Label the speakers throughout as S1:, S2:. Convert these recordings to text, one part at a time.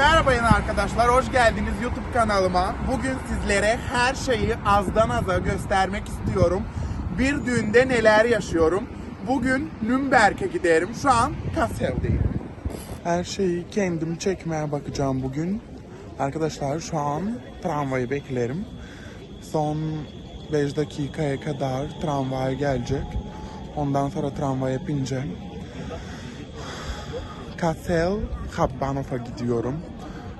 S1: Merhaba yine arkadaşlar, hoş geldiniz YouTube kanalıma. Bugün sizlere her şeyi azdan aza göstermek istiyorum. Bir düğünde neler yaşıyorum. Bugün Nürnberg'e giderim. Şu an Kassel'deyim. Her şeyi kendim çekmeye bakacağım bugün. Arkadaşlar şu an tramvayı beklerim. Son 5 dakikaya kadar tramvay gelecek. Ondan sonra tramvaya bineceğim. Kassel Hauptbahnhof'a gidiyorum.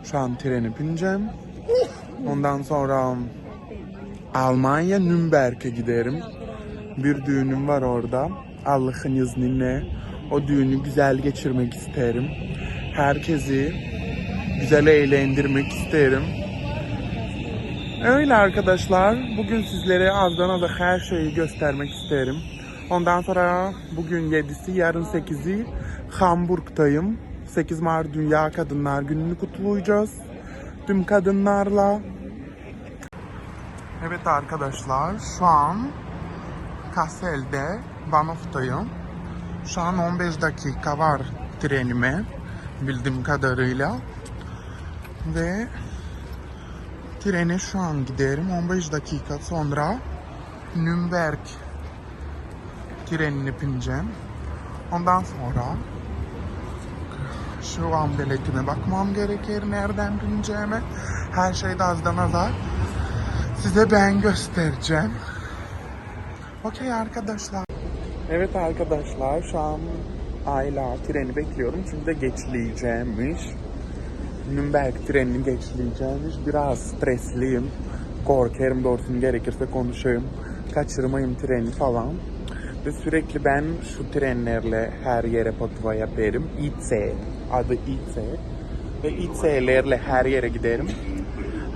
S1: Şu an treni bineceğim. Ondan sonra Almanya Nürnberg'e giderim. Bir düğünüm var orada. Allah'ın izniyle o düğünü güzel geçirmek isterim. Herkesi güzel eğlendirmek isterim. Öyle arkadaşlar. Bugün sizlere azdan her şeyi göstermek isterim. Ondan sonra bugün 7'si, yarın 8'i Hamburg'tayım. 8 Mart Dünya Kadınlar Günü'nü kutlayacağız. Tüm kadınlarla. Evet arkadaşlar şu an Kassel'de Bahnhof'tayım. Şu an 15 dakika var trenime bildiğim kadarıyla. Ve trene şu an giderim. 15 dakika sonra Nürnberg trenine bineceğim. Ondan sonra şu an biletime bakmam gerekir nereden bineceğime. Her şeyde azdan aza size ben göstereceğim. Okey arkadaşlar. Evet arkadaşlar şu an Ayla treni bekliyorum çünkü de geçleyeceğimmiş. Nürnberg trenini geçleyeceğimmiş. Biraz stresliyim. Korkarım doğrusunu gerekirse konuşayım. Kaçırmayayım treni falan. Ve sürekli ben şu trenlerle her yere potva yaparım. İTS, adı İTS. Ve İTS'lerle her yere giderim.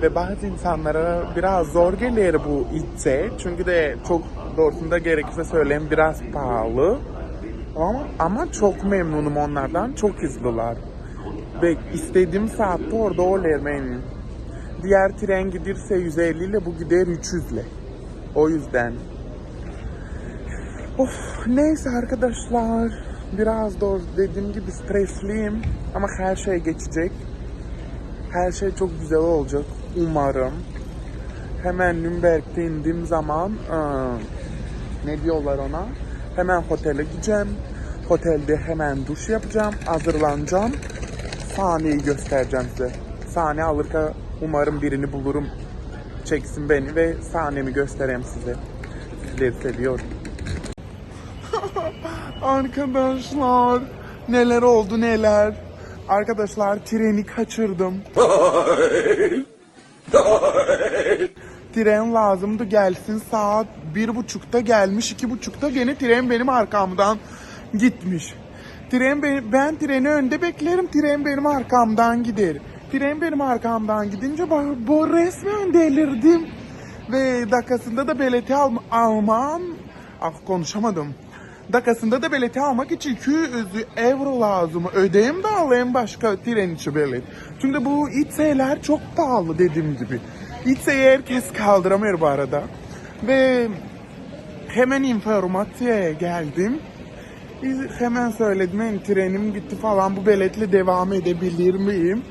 S1: Ve bazı insanlara biraz zor gelir bu İTS. Çünkü de çok doğrusunda gerekirse söyleyeyim biraz pahalı. Ama, ama çok memnunum onlardan. Çok hızlılar. Ve istediğim saatte orada olurum benim. Diğer tren giderse 150 ile bu gider 300 ile. O yüzden Of neyse arkadaşlar. Biraz da dediğim gibi stresliyim. Ama her şey geçecek. Her şey çok güzel olacak. Umarım. Hemen Nürnberg'de indiğim zaman ıı, ne diyorlar ona? Hemen otele gideceğim. Otelde hemen duş yapacağım. Hazırlanacağım. Sahneyi göstereceğim size. Sahne alırken umarım birini bulurum. Çeksin beni ve sahnemi göstereyim size. Sizleri seviyorum. Arkadaşlar neler oldu neler. Arkadaşlar treni kaçırdım. Tren lazımdı gelsin saat bir buçukta gelmiş iki buçukta gene tren benim arkamdan gitmiş. Tren ben, ben treni önde beklerim tren benim arkamdan gider. Tren benim arkamdan gidince bu, bu resmen delirdim. Ve dakikasında da bileti al, almam. Ah konuşamadım. Dakikasında da bileti almak için 200 euro lazım. Ödeyim de alayım başka tren içi bilet. Çünkü bu İTS'ler çok pahalı dediğim gibi. İTS'yi herkes kaldıramıyor bu arada. Ve hemen informasyaya geldim. Hemen söyledim "Benim trenim gitti falan bu biletle devam edebilir miyim?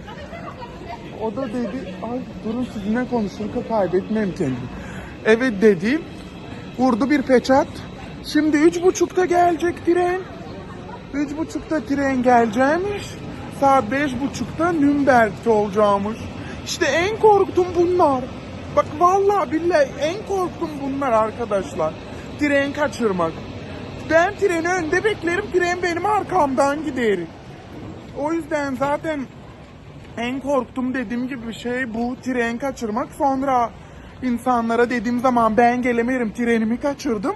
S1: O da dedi ay durun sizinle konuşurken kaybetmem kendimi. Evet dedi. Vurdu bir peçat. Şimdi üç buçukta gelecek tren. Üç buçukta tren geleceğimiş. Saat beş buçukta Nürnberg'de olacağımış. İşte en korktum bunlar. Bak vallahi billahi en korktum bunlar arkadaşlar. Tren kaçırmak. Ben treni önde beklerim. Tren benim arkamdan gider. O yüzden zaten en korktum dediğim gibi şey bu tren kaçırmak. Sonra insanlara dediğim zaman ben gelemerim trenimi kaçırdım.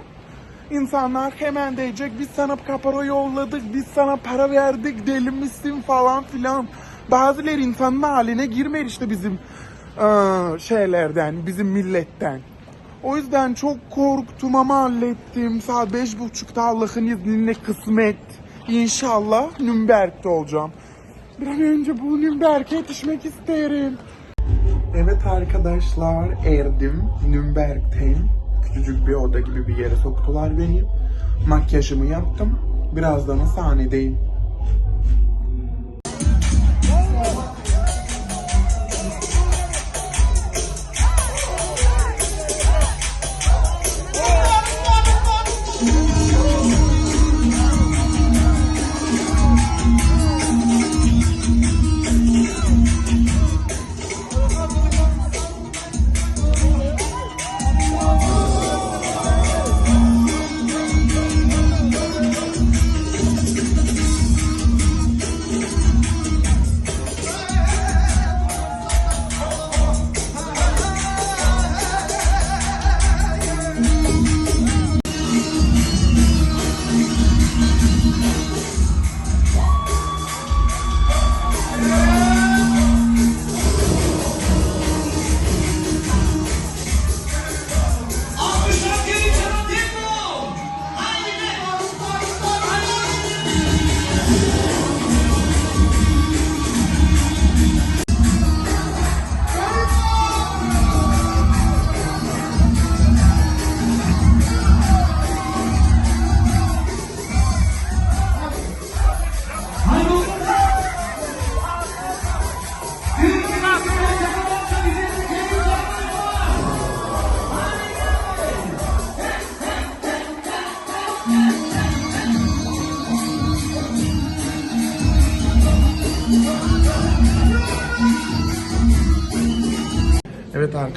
S1: İnsanlar hemen diyecek biz sana kapora yolladık, biz sana para verdik, deli misin falan filan. Bazıları insanın haline girmer işte bizim eee, şeylerden, bizim milletten. O yüzden çok korktum ama hallettim. Saat beş buçukta Allah'ın izniyle kısmet. İnşallah Nürnberg'de olacağım. Bir an önce bu Nürnberg'e yetişmek isterim. Evet arkadaşlar erdim. Nürnberg'teyim. Küçücük bir oda gibi bir yere soktular beni. Makyajımı yaptım. Birazdan sahnedeyim.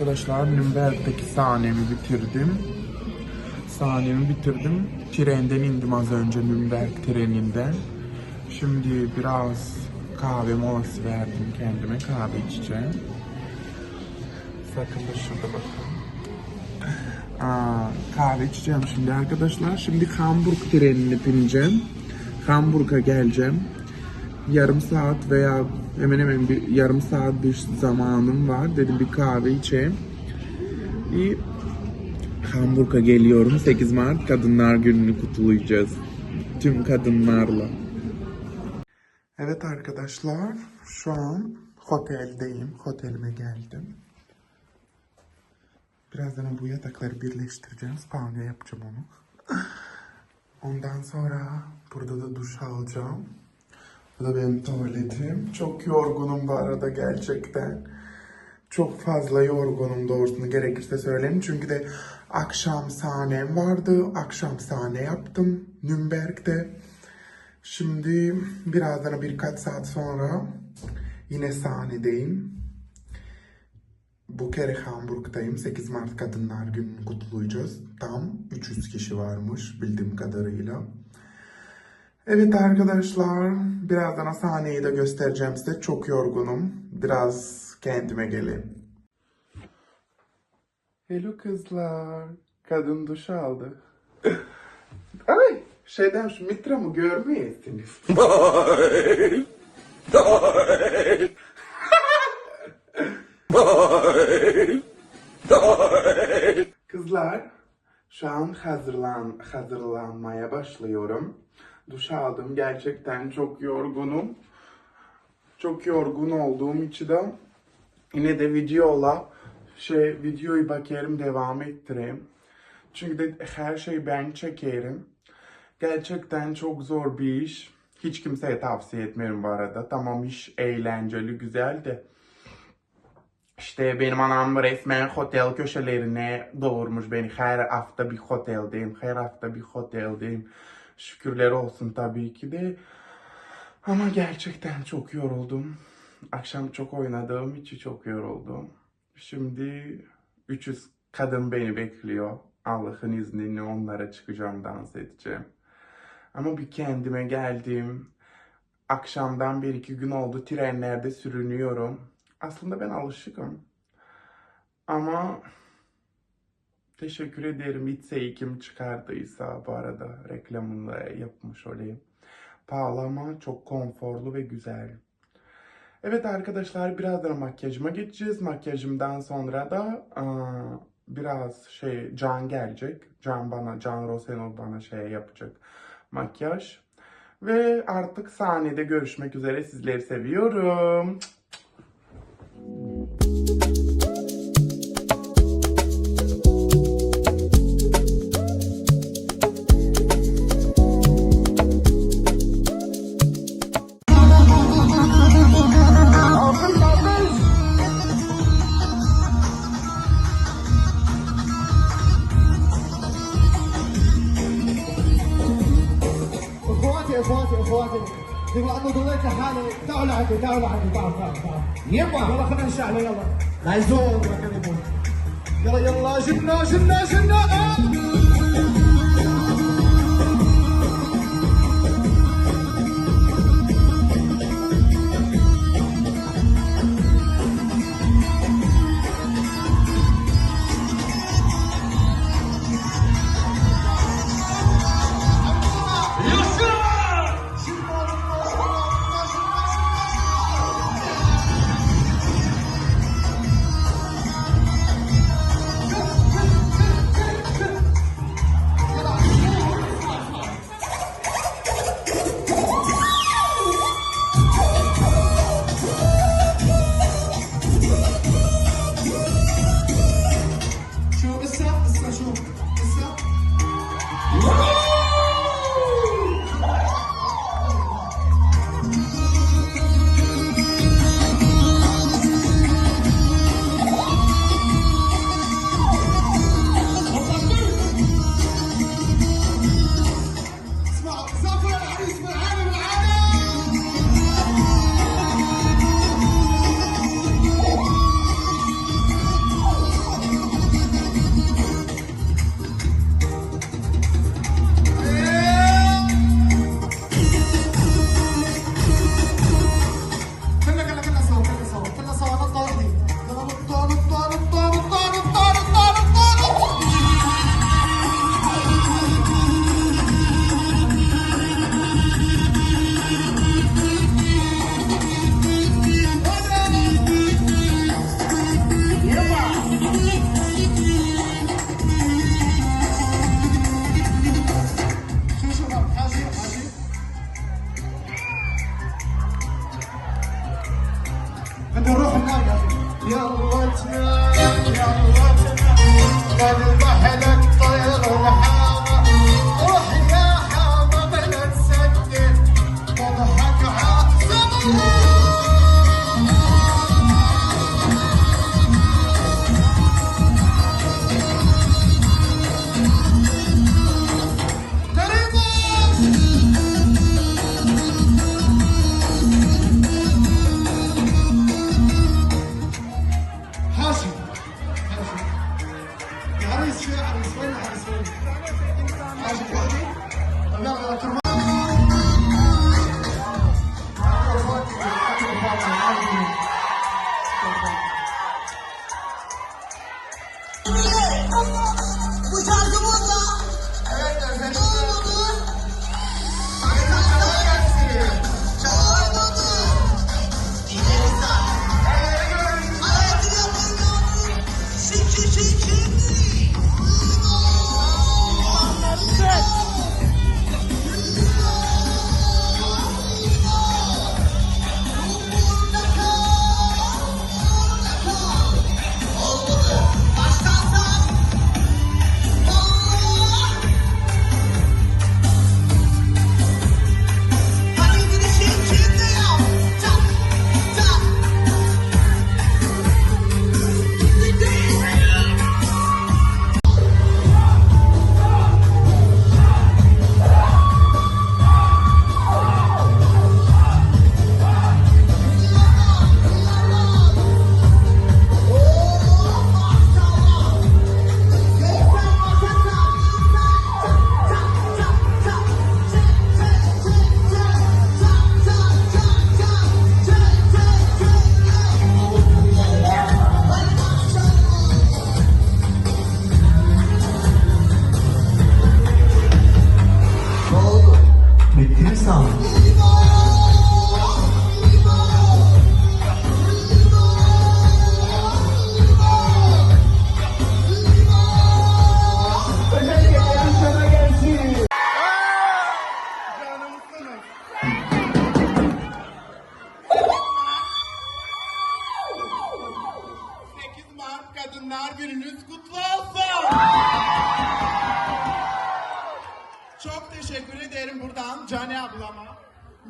S1: Arkadaşlar Nürnberg'deki sahnemi bitirdim. Sahnemi bitirdim. Trenden indim az önce Nürnberg treninden. Şimdi biraz kahve molası verdim kendime. Kahve içeceğim. Sakın da şurada bakın. Kahve içeceğim şimdi arkadaşlar. Şimdi Hamburg trenine bineceğim. Hamburg'a geleceğim. Yarım saat veya hemen hemen bir yarım saat bir zamanım var. Dedim bir kahve içeyim. İyi. Hamburg'a geliyorum. 8 Mart Kadınlar Günü'nü kutlayacağız. Tüm kadınlarla. Evet arkadaşlar, şu an oteldeyim. Otelime geldim. Birazdan bu yatakları birleştireceğim. Spanya yapacağım onu. Ondan sonra burada da duş alacağım. Bu da benim tuvaletim. Çok yorgunum bu arada gerçekten. Çok fazla yorgunum doğrusunu gerekirse söyleyeyim. Çünkü de akşam sahnem vardı. Akşam sahne yaptım Nürnberg'de. Şimdi birazdan birkaç saat sonra yine sahnedeyim. Bu kere Hamburg'dayım. 8 Mart Kadınlar Günü'nü kutlayacağız. Tam 300 kişi varmış bildiğim kadarıyla. Evet arkadaşlar, birazdan sahneyi de göstereceğim size. Çok yorgunum. Biraz kendime geleyim. Hello kızlar. Kadın duş aldı. Ay, şeyden şu mitramı görmeyesiniz. Kızlar, şu an hazırlan hazırlanmaya başlıyorum. Duş aldım. Gerçekten çok yorgunum. Çok yorgun olduğum için de yine de videola şey videoyu bakarım devam ettireyim. Çünkü de her şeyi ben çekerim. Gerçekten çok zor bir iş. Hiç kimseye tavsiye etmiyorum bu arada. Tamam iş eğlenceli, güzel de. İşte benim anam resmen otel köşelerine doğurmuş beni. Her hafta bir oteldeyim, her hafta bir oteldeyim. Şükürler olsun tabii ki de. Ama gerçekten çok yoruldum. Akşam çok oynadığım için çok yoruldum. Şimdi 300 kadın beni bekliyor. Allah'ın izniyle onlara çıkacağım, dans edeceğim. Ama bir kendime geldim. Akşamdan bir iki gün oldu trenlerde sürünüyorum. Aslında ben alışıkım. Ama teşekkür ederim İtse'yi kim çıkardıysa bu arada reklamını da yapmış olayım. Pahalı ama çok konforlu ve güzel. Evet arkadaşlar birazdan makyajıma geçeceğiz. Makyajımdan sonra da aa, biraz şey Can gelecek. Can bana, Can Rosenol bana şey yapacak makyaj. Ve artık sahnede görüşmek üzere. Sizleri seviyorum.
S2: إخواتي إخواتي إخواتي. بما انه ضليت لحالي تعالوا لعندي تعالوا لعندي. تعالوا تعالوا تعالوا يلا يلا خلينا نشعل يلا. لا يزول يلا يلا. جبنا جبنا جبنا. آه.
S1: Thank you.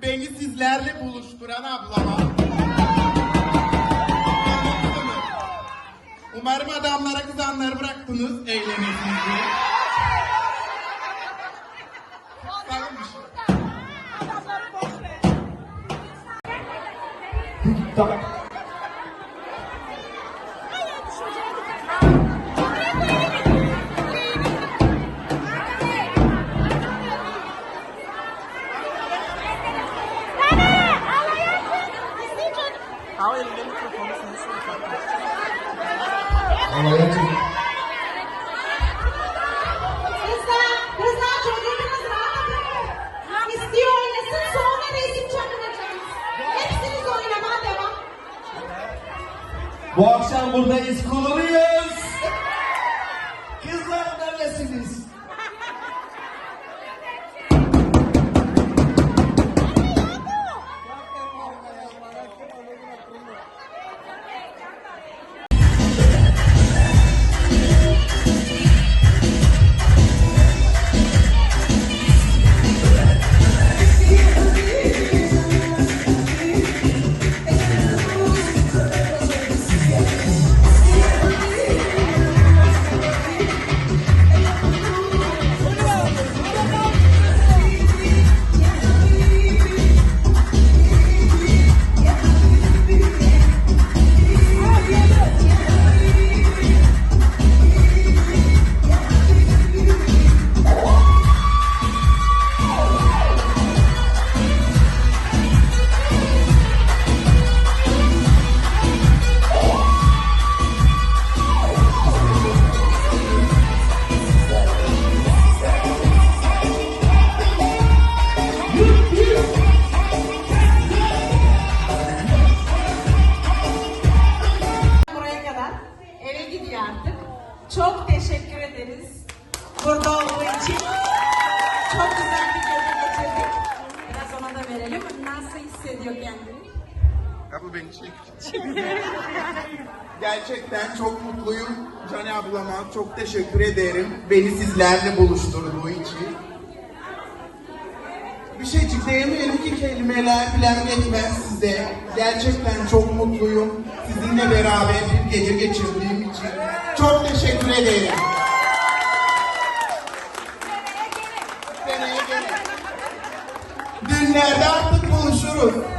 S1: beni sizlerle buluşturan ablama. Umarım adamlara kızanları bıraktınız eğlenirsiniz diye. Ablama çok teşekkür ederim. Beni sizlerle buluşturduğu için. Bir şeycik diyemiyorum ki kelimeler bilen yetmez size. Gerçekten çok mutluyum. Sizinle beraber bir gece geçirdiğim için. Çok teşekkür ederim. Seneye gene. Düğünlerde artık buluşuruz.